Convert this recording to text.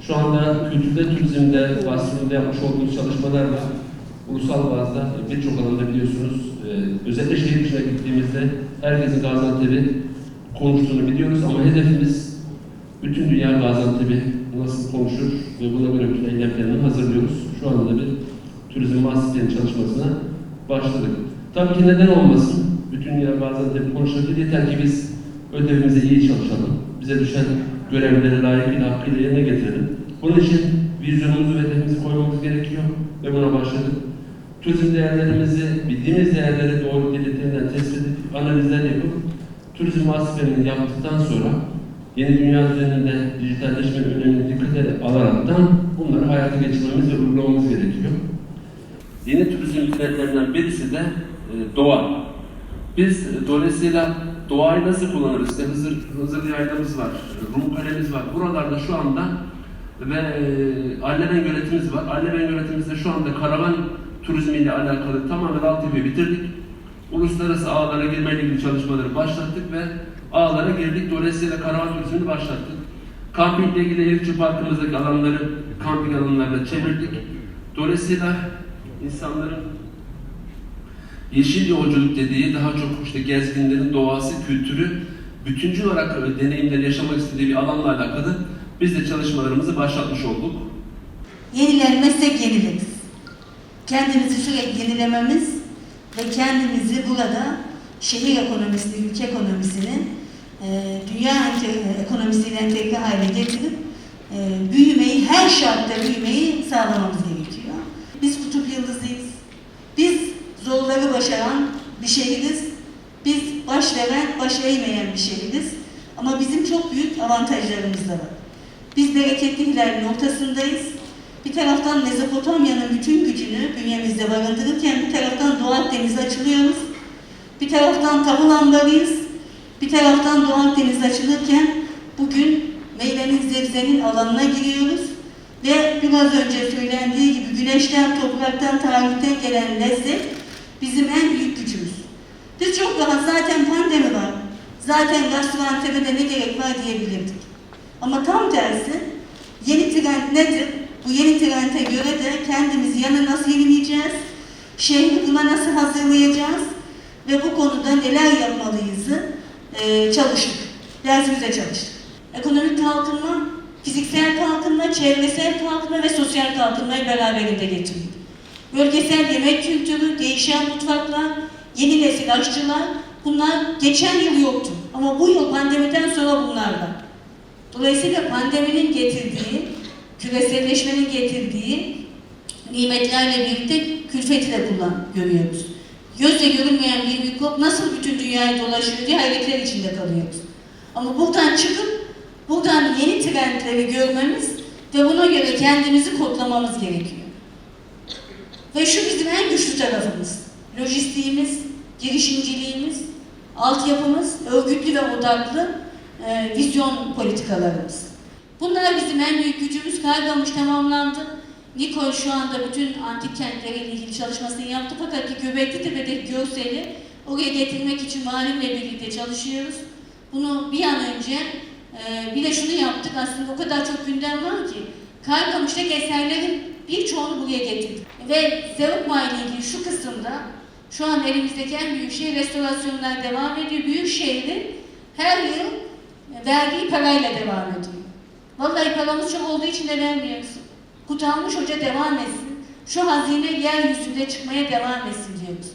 Şu anda kültürde, turizmde, gastronomide yapmış olduğumuz çalışmalarla ulusal bazda birçok alanda biliyorsunuz, e, özellikle şehir dışına gittiğimizde herkesin Gaziantep'i konuştuğunu biliyoruz ama hedefimiz bütün dünya Gaziantep'i nasıl konuşur ve buna göre bütün eylemlerini hazırlıyoruz. Şu anda da bir turizm plan çalışmasına başladık. Tabii ki neden olmasın? Bütün dünya Gaziantep'i konuşabilir. Yeter ki biz ödevimizi iyi çalışalım. Bize düşen görevleri layıkıyla, hakkıyla yerine getirelim. Bunun için vizyonumuzu ve hedefimizi koymamız gerekiyor ve buna başladık. Turizm değerlerimizi, bildiğimiz değerleri doğru belirtilerinden tespit edip, analizler yapıp, turizm masterplanını yaptıktan sonra yeni dünya düzeninde dijitalleşmenin önemini dikkate alaraktan bunları hayata geçirmemiz ve uygulamamız gerekiyor. Yeni turizm hizmetlerinden birisi de e, doğa. Biz e, dolayısıyla doğayı nasıl kullanırız? İşte Hızır, Hızır yaylamız var, Rum kalemiz var. Buralarda şu anda ve e, Alleven göletimiz var. Alleven göletimizde şu anda karavan turizmiyle alakalı tamamen altyapıyı bitirdik. Uluslararası ağlara girmeyle ilgili çalışmaları başlattık ve ağlara girdik. Dolayısıyla karavan turizmini başlattık. Kampingle ilgili Erikçi Parkımızdaki alanları kamping alanlarına çevirdik. Dolayısıyla insanların yeşil yolculuk dediği daha çok işte gezginlerin doğası, kültürü bütüncül olarak deneyimleri yaşamak istediği bir alanla alakalı biz de çalışmalarımızı başlatmış olduk. Yenilenmezsek yenileriz. Kendimizi sürekli yenilememiz ve kendimizi burada şehir ekonomisini, ülke ekonomisini e, dünya ekonomisiyle entegre hale getirip e, büyümeyi, her şartta büyümeyi sağlamamız gerekiyor. Biz kutup yıldızıyız. Biz zorları başaran bir şehiriz. Biz baş veren, baş eğmeyen bir şehiriz. Ama bizim çok büyük avantajlarımız da var. Biz bereketli hilalin ortasındayız. Bir taraftan Mezopotamya'nın bütün gücünü bünyemizde barındırırken bir taraftan Doğu Akdeniz'e açılıyoruz. Bir taraftan tahıl ambarıyız. Bir taraftan Doğu Akdeniz açılırken bugün meyvenin, zebzenin alanına giriyoruz. Ve biraz önce söylendiği gibi güneşten, topraktan, tarihten gelen lezzet bizim en büyük gücümüz. Biz çok rahat zaten pandemi var. Zaten gastroantepede ne gerek var diyebilirdik. Ama tam tersi yeni trend nedir? Bu yeni trende göre de kendimizi yana nasıl yenileyeceğiz? Şehri buna nasıl hazırlayacağız? Ve bu konuda neler yapmalıyızı e, çalıştık. Dersimize çalıştık. Ekonomik kalkınma, fiziksel kalkınma, çevresel kalkınma ve sosyal kalkınmayı beraberinde getiriyor. Bölgesel yemek kültürü, değişen mutfaklar, yeni nesil aşçılar bunlar geçen yıl yoktu. Ama bu yıl pandemiden sonra bunlar var. Dolayısıyla pandeminin getirdiği, küreselleşmenin getirdiği nimetlerle birlikte külfeti de kullan görüyoruz. Gözle görünmeyen bir mikrop nasıl bütün dünyayı dolaşıyor diye hayretler içinde kalıyoruz. Ama buradan çıkıp buradan yeni trendleri görmemiz ve buna göre kendimizi kodlamamız gerekiyor. Ve şu bizim en güçlü tarafımız. Lojistiğimiz, girişimciliğimiz, altyapımız, örgütlü ve odaklı e, vizyon politikalarımız. Bunlar bizim en büyük gücümüz. Kargamış tamamlandı. Nikol şu anda bütün antik kentleriyle ilgili çalışmasını yaptı. Fakat ki Göbekli Tepe'deki görseli oraya getirmek için valimle birlikte çalışıyoruz. Bunu bir an önce e, bir de şunu yaptık aslında o kadar çok gündem var ki Kargamış'taki eserlerin birçoğunu buraya getirdik. Ve ile ilgili şu kısımda şu an elimizdeki en büyük şey restorasyonlar devam ediyor. Büyük şehrin her yıl verdiği parayla devam ediyor. Vallahi paramız çok olduğu için de vermiyoruz. Kutalmış Hoca devam etsin. Şu hazine yeryüzünde çıkmaya devam etsin diyoruz.